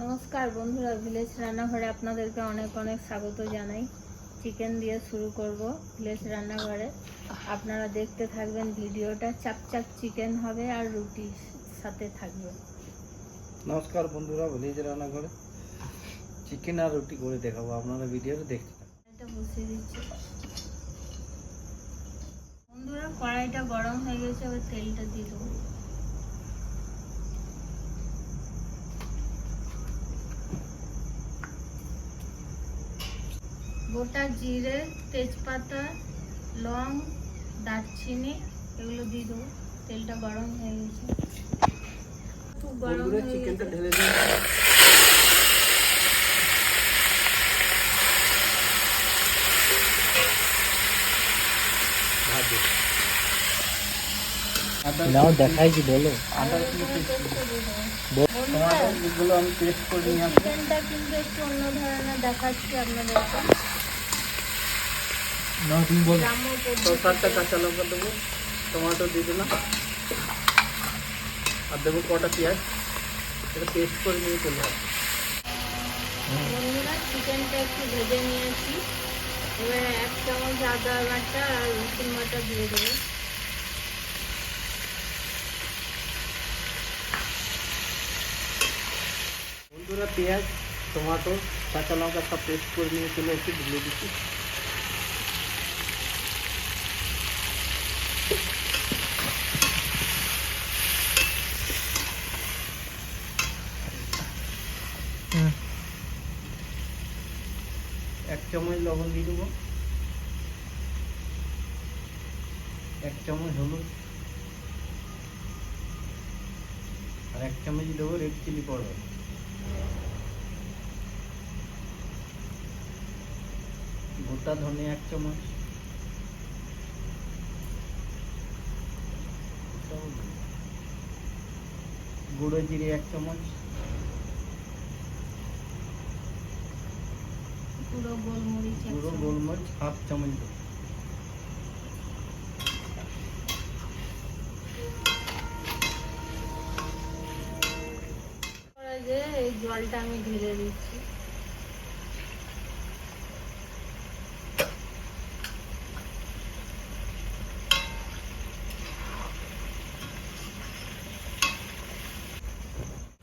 নমস্কার বন্ধুরা ভিলেজ রান্নাঘরে আপনাদেরকে অনেক অনেক স্বাগত জানাই। চিকেন দিয়ে শুরু করব ভিলেজ রান্নাঘরে আপনারা দেখতে থাকবেন ভিডিওটা চাপচাপ চিকেন হবে আর রুটির সাথে থাকবে। নমস্কার বন্ধুরা ভিলেজ রান্নাঘরে চিকেন আর রুটি করে দেখাবো আপনারা ভিডিওটা দেখতে এটা বসিয়ে দিচ্ছি। বন্ধুরা কড়াইটা গরম হয়ে গেছে এবার তেলটা দিয়ে দেবো। গোটা জিরে তেজপাতা লং দারচিনি এগুলো দিয়ে দেবো। তেলটা গরম হয়ে গেছে। খুব গরম হয়ে চিকেনটা ঢেলে নাও দেখাই কি বলো? আদা টমাটো আমি পেস্ট করে নিয়ে আসব। চিকেনটা কিন্তু একটু অন্য ধরনের দেখাচ্ছি আপনাদেরকে। নাও তুমি বলো গ্রাম্য তো পদ্ধতিতে। চারটা কাঁচা লঙ্কা দেবো টমাটো দিয়ে দিলাম আর দেবো কটা পেঁয়াজ এটা পেস্ট করে নিয়ে চলে আসব বন্ধুরা চিকেনটা একটু ভেজে নিয়েছি এবারে এক চামচ আদা বাটা আর রসুন বাটা দিয়ে দেবো বন্ধুরা পেঁয়াজ টমাটো কাঁচা লঙ্কা সব পেস্ট করে নিয়ে চলে এসে ঢেলে দিচ্ছি এক চামচ লবণ দিয়ে দেবো। এক চামচ হলুদ। আর এক চামচ দেবো রেড চিলি পাউডার গোটা ধনে এক চামচ। গুঁড়ো জিরে এক চামচ। পুরো গোলমরিচ গুঁড়ো গোলমরিচ হাফ চামচ এই জলটা আমি ঢেলে দিচ্ছি।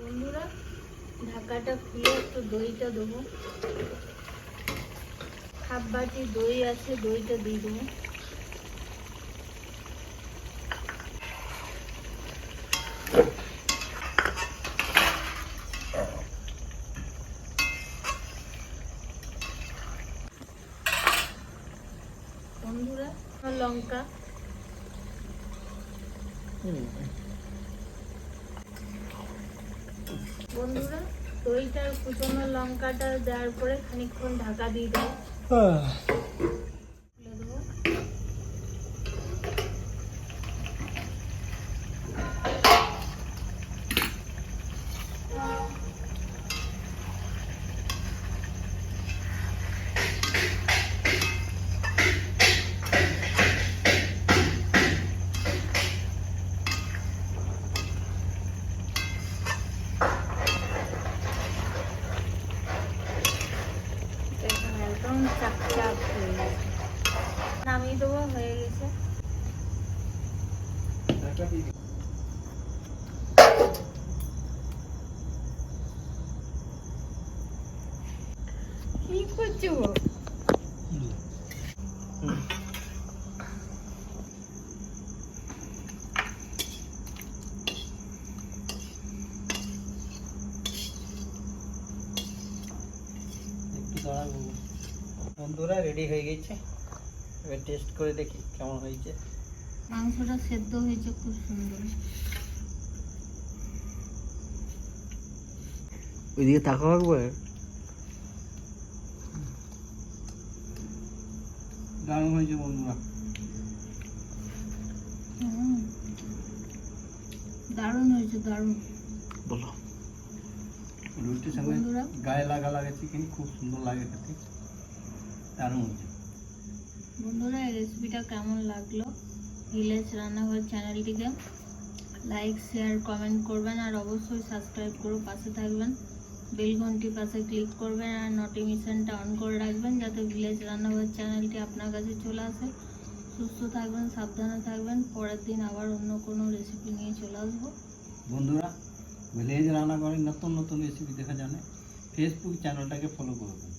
বন্ধুরা, ঢাকাটা খুলে একটু দইটা দেবো। হাফ বাটি দই আছে, দইটা দিয়ে দেবো। বন্ধুরা, লঙ্কা। বন্ধুরা দইটার কুচনো লঙ্কাটা দেওয়ার পরে খানিকক্ষণ ঢাকা দিয়ে দেবো। নামিয়ে দেবো হয়ে গেছে ঢাকা দিয়ে দিই। কি করছ একটু দাঁড়াবো বন্ধুরা রেডি হয়ে গেছে এবার টেস্ট করে দেখি কেমন হয়েছে। মাংসটা সেদ্ধ হয়েছে খুব সুন্দর। ওইদিকে তাকাও একবার। দারুণ হয়েছে বন্ধুরা। দারুণ হয়েছে দারুণ। বলো। রুটির সঙ্গে গায়ে লাগা লাগে চিকেন খুব সুন্দর লাগে খেতে। দারুণ হয়েছে। বন্ধুরা, এই রেসিপিটা কেমন লাগল? ভিলেজ রান্নাঘর চ্যানেলটিকে লাইক শেয়ার কমেন্ট করবেন আর অবশ্যই সাবস্ক্রাইব করে পাশে থাকবেন। বেল ঘন্টির পাশে ক্লিক করবেন আর নোটিফিকেশনটা অন করে রাখবেন যাতে ভিলেজ রান্নাঘর চ্যানেলটি আপনার কাছে চলে আসে। সুস্থ থাকবেন, সাবধানে থাকবেন। পরের দিন আবার অন্য কোনো রেসিপি নিয়ে চলে আসব। বন্ধুরা ভিলেজ রান্নাঘরে নতুন নতুন রেসিপি দেখা জানে ফেসবুক চ্যানেলটাকে ফলো করবেন